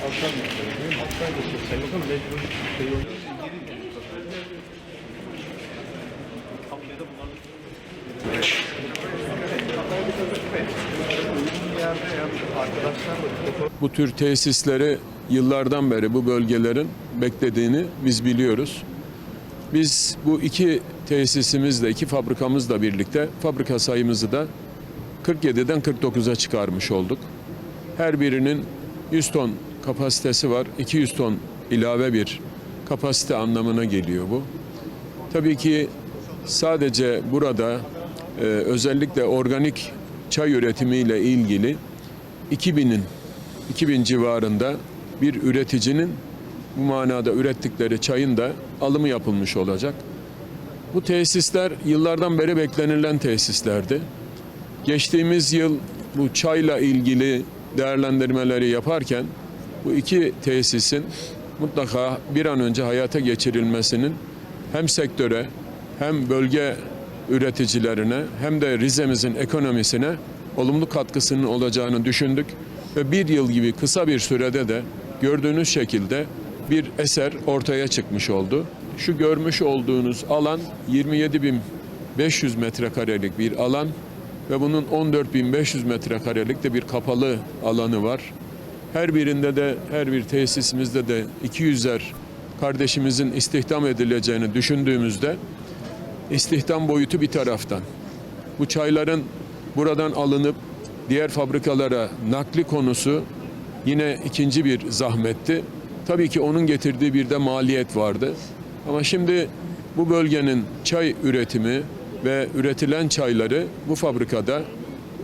solması. Altı saat olacağını alırsanız Bu tür tesisleri yıllardan beri bu bölgelerin beklediğini biz biliyoruz. Biz bu iki tesisimizle, iki fabrikamızla birlikte fabrika sayımızı da 47'den 49'a çıkarmış olduk. Her birinin 100 ton kapasitesi var. 200 ton ilave bir kapasite anlamına geliyor bu. Tabii ki sadece burada e, özellikle organik çay üretimiyle ilgili 2000'in 2000 civarında bir üreticinin bu manada ürettikleri çayın da alımı yapılmış olacak. Bu tesisler yıllardan beri beklenilen tesislerdi. Geçtiğimiz yıl bu çayla ilgili değerlendirmeleri yaparken bu iki tesisin mutlaka bir an önce hayata geçirilmesinin hem sektöre hem bölge üreticilerine hem de Rize'mizin ekonomisine olumlu katkısının olacağını düşündük ve bir yıl gibi kısa bir sürede de gördüğünüz şekilde bir eser ortaya çıkmış oldu. Şu görmüş olduğunuz alan 27.500 metrekarelik bir alan ve bunun 14.500 metrekarelik de bir kapalı alanı var. Her birinde de her bir tesisimizde de 200'er kardeşimizin istihdam edileceğini düşündüğümüzde istihdam boyutu bir taraftan. Bu çayların buradan alınıp diğer fabrikalara nakli konusu yine ikinci bir zahmetti. Tabii ki onun getirdiği bir de maliyet vardı. Ama şimdi bu bölgenin çay üretimi ve üretilen çayları bu fabrikada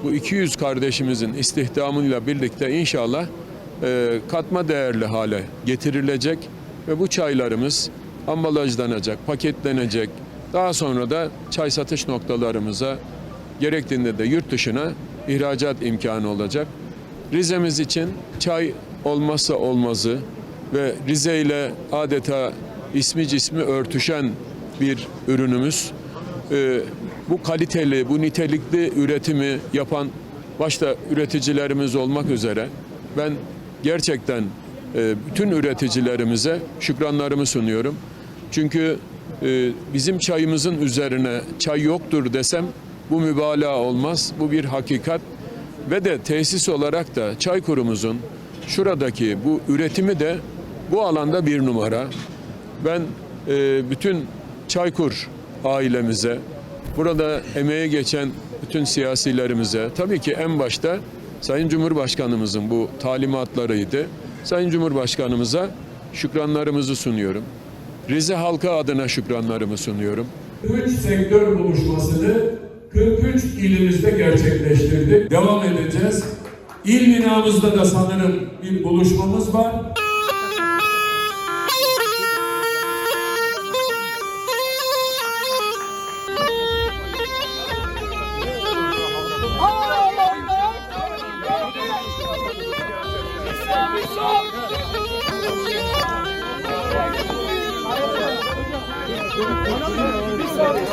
bu 200 kardeşimizin istihdamıyla birlikte inşallah katma değerli hale getirilecek ve bu çaylarımız ambalajlanacak, paketlenecek. Daha sonra da çay satış noktalarımıza gerektiğinde de yurt dışına ihracat imkanı olacak. Rize'miz için çay olmazsa olmazı ve Rize ile adeta ismi cismi örtüşen bir ürünümüz. Ee, bu kaliteli, bu nitelikli üretimi yapan başta üreticilerimiz olmak üzere ben gerçekten e, bütün üreticilerimize şükranlarımı sunuyorum. Çünkü e, bizim çayımızın üzerine çay yoktur desem bu mübalağa olmaz. Bu bir hakikat ve de tesis olarak da Çaykurumuzun şuradaki bu üretimi de bu alanda bir numara. Ben e, bütün Çaykur ailemize, burada emeğe geçen bütün siyasilerimize, tabii ki en başta Sayın Cumhurbaşkanımızın bu talimatlarıydı. Sayın Cumhurbaşkanımıza şükranlarımızı sunuyorum. Rize halkı adına şükranlarımı sunuyorum. 3 sektör buluşmasını 43 ilimizde gerçekleştirdik. Devam edeceğiz. İl binamızda da sanırım bir buluşmamız var. Bir saniye.